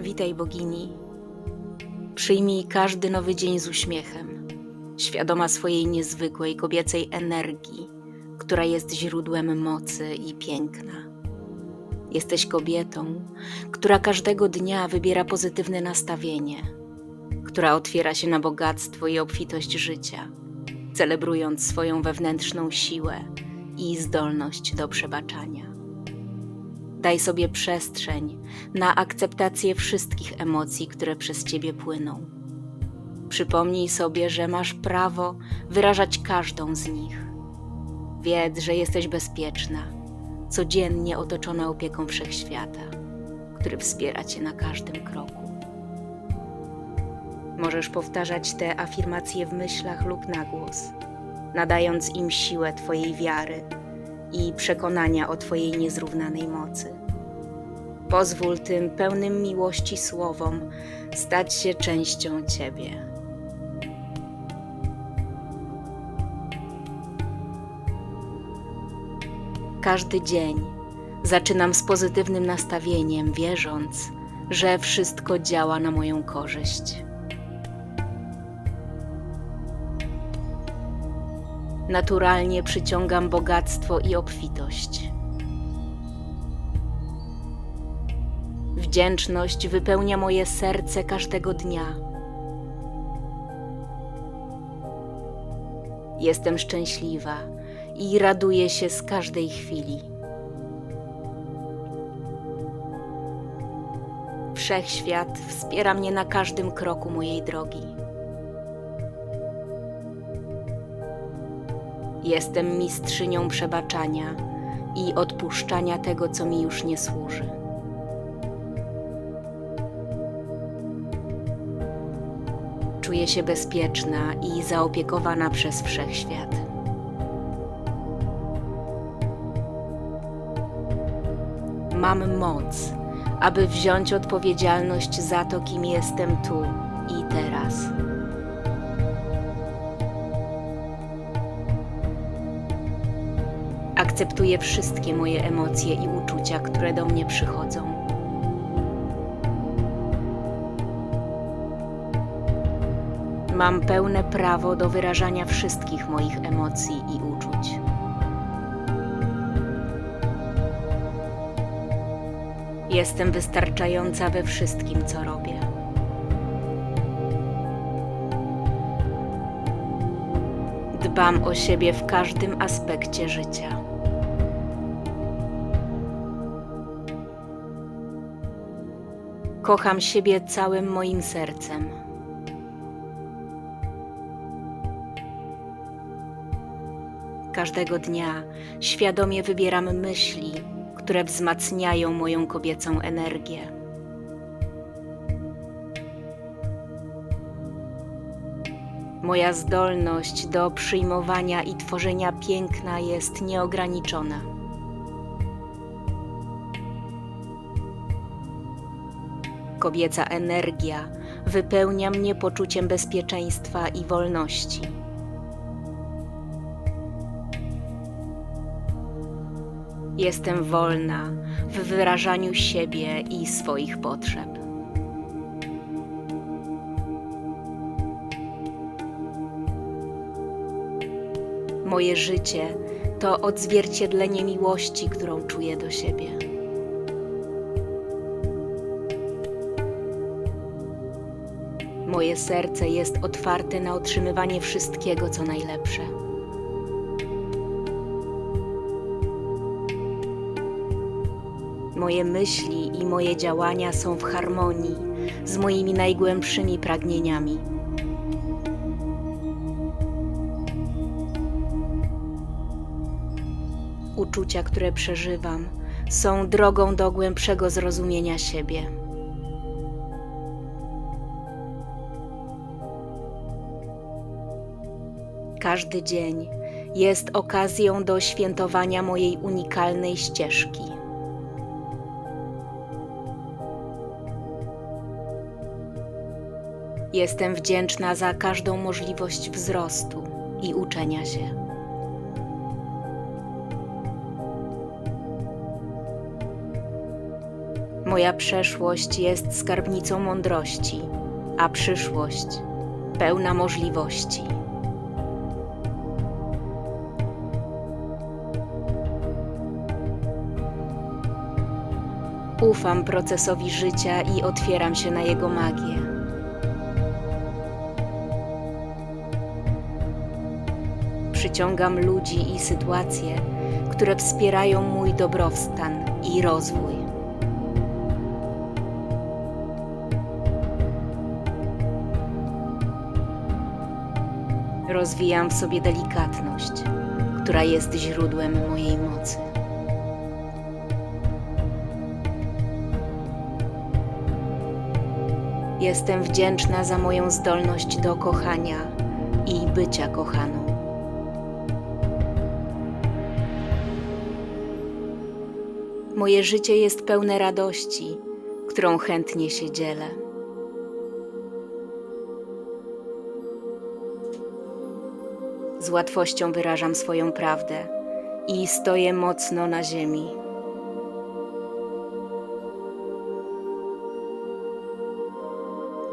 Witaj, bogini. Przyjmij każdy nowy dzień z uśmiechem, świadoma swojej niezwykłej kobiecej energii, która jest źródłem mocy i piękna. Jesteś kobietą, która każdego dnia wybiera pozytywne nastawienie, która otwiera się na bogactwo i obfitość życia, celebrując swoją wewnętrzną siłę i zdolność do przebaczania. Daj sobie przestrzeń na akceptację wszystkich emocji, które przez ciebie płyną. Przypomnij sobie, że masz prawo wyrażać każdą z nich. Wiedz, że jesteś bezpieczna, codziennie otoczona opieką wszechświata, który wspiera cię na każdym kroku. Możesz powtarzać te afirmacje w myślach lub na głos, nadając im siłę Twojej wiary i przekonania o Twojej niezrównanej mocy. Pozwól tym pełnym miłości słowom stać się częścią Ciebie. Każdy dzień zaczynam z pozytywnym nastawieniem, wierząc, że wszystko działa na moją korzyść. Naturalnie przyciągam bogactwo i obfitość. Wdzięczność wypełnia moje serce każdego dnia. Jestem szczęśliwa i raduję się z każdej chwili. Wszechświat wspiera mnie na każdym kroku mojej drogi. Jestem mistrzynią przebaczania i odpuszczania tego, co mi już nie służy. Czuję się bezpieczna i zaopiekowana przez wszechświat. Mam moc, aby wziąć odpowiedzialność za to, kim jestem tu i teraz. Akceptuję wszystkie moje emocje i uczucia, które do mnie przychodzą. Mam pełne prawo do wyrażania wszystkich moich emocji i uczuć. Jestem wystarczająca we wszystkim, co robię. Dbam o siebie w każdym aspekcie życia. Kocham siebie całym moim sercem. Każdego dnia świadomie wybieram myśli, które wzmacniają moją kobiecą energię. Moja zdolność do przyjmowania i tworzenia piękna jest nieograniczona. Kobieca energia wypełnia mnie poczuciem bezpieczeństwa i wolności. Jestem wolna w wyrażaniu siebie i swoich potrzeb. Moje życie to odzwierciedlenie miłości, którą czuję do siebie. Moje serce jest otwarte na otrzymywanie wszystkiego, co najlepsze. Moje myśli i moje działania są w harmonii z moimi najgłębszymi pragnieniami. Uczucia, które przeżywam, są drogą do głębszego zrozumienia siebie. Każdy dzień jest okazją do świętowania mojej unikalnej ścieżki. Jestem wdzięczna za każdą możliwość wzrostu i uczenia się. Moja przeszłość jest skarbnicą mądrości, a przyszłość pełna możliwości. Ufam procesowi życia i otwieram się na jego magię. Przyciągam ludzi i sytuacje, które wspierają mój dobrostan i rozwój. Rozwijam w sobie delikatność, która jest źródłem mojej mocy. Jestem wdzięczna za moją zdolność do kochania i bycia kochaną. Moje życie jest pełne radości, którą chętnie się dzielę. Z łatwością wyrażam swoją prawdę i stoję mocno na ziemi.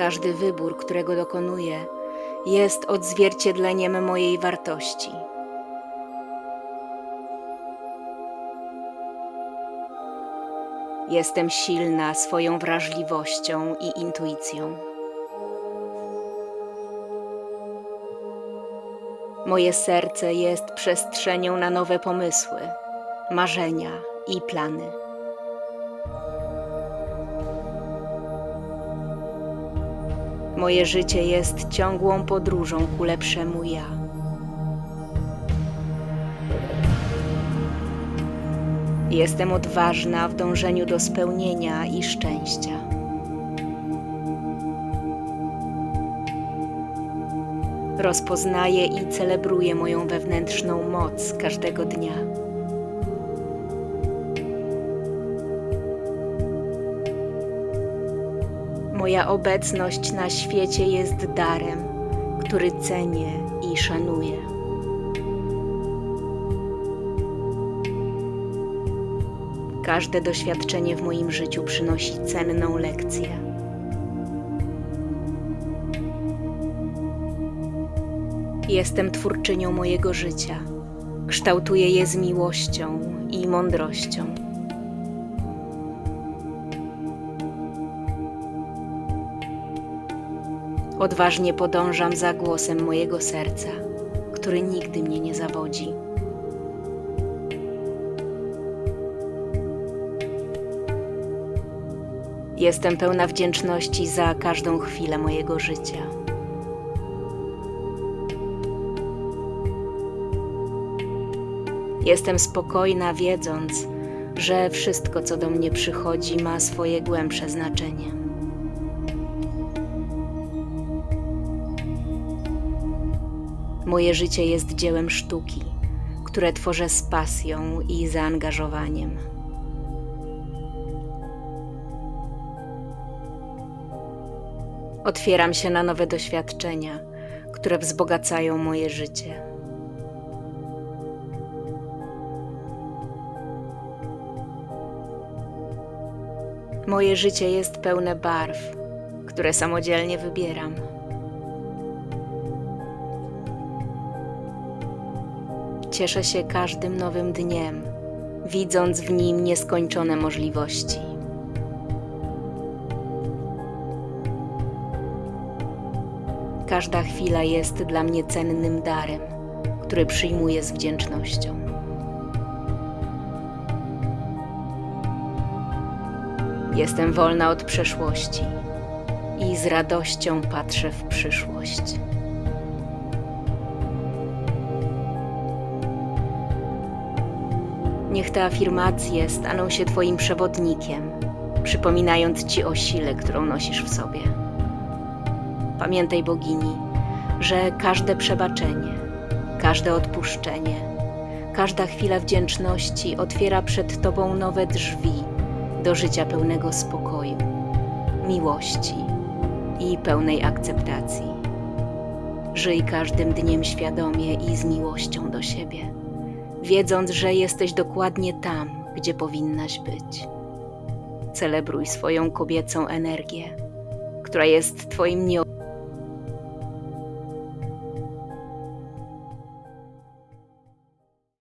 Każdy wybór, którego dokonuję, jest odzwierciedleniem mojej wartości. Jestem silna swoją wrażliwością i intuicją. Moje serce jest przestrzenią na nowe pomysły, marzenia i plany. Moje życie jest ciągłą podróżą ku lepszemu ja. Jestem odważna w dążeniu do spełnienia i szczęścia. Rozpoznaję i celebruję moją wewnętrzną moc każdego dnia. Moja obecność na świecie jest darem, który cenię i szanuję. Każde doświadczenie w moim życiu przynosi cenną lekcję. Jestem twórczynią mojego życia. Kształtuję je z miłością i mądrością. Odważnie podążam za głosem mojego serca, który nigdy mnie nie zawodzi. Jestem pełna wdzięczności za każdą chwilę mojego życia. Jestem spokojna, wiedząc, że wszystko, co do mnie przychodzi, ma swoje głębsze znaczenie. Moje życie jest dziełem sztuki, które tworzę z pasją i zaangażowaniem. Otwieram się na nowe doświadczenia, które wzbogacają moje życie. Moje życie jest pełne barw, które samodzielnie wybieram. Cieszę się każdym nowym dniem, widząc w nim nieskończone możliwości. Każda chwila jest dla mnie cennym darem, który przyjmuję z wdzięcznością. Jestem wolna od przeszłości i z radością patrzę w przyszłość. Niech te afirmacje staną się Twoim przewodnikiem, przypominając Ci o sile, którą nosisz w sobie. Pamiętaj, bogini, że każde przebaczenie, każde odpuszczenie, każda chwila wdzięczności otwiera przed Tobą nowe drzwi do życia pełnego spokoju, miłości i pełnej akceptacji. Żyj każdym dniem świadomie i z miłością do siebie, wiedząc, że jesteś dokładnie tam, gdzie powinnaś być. Celebruj swoją kobiecą energię, która jest Twoim nie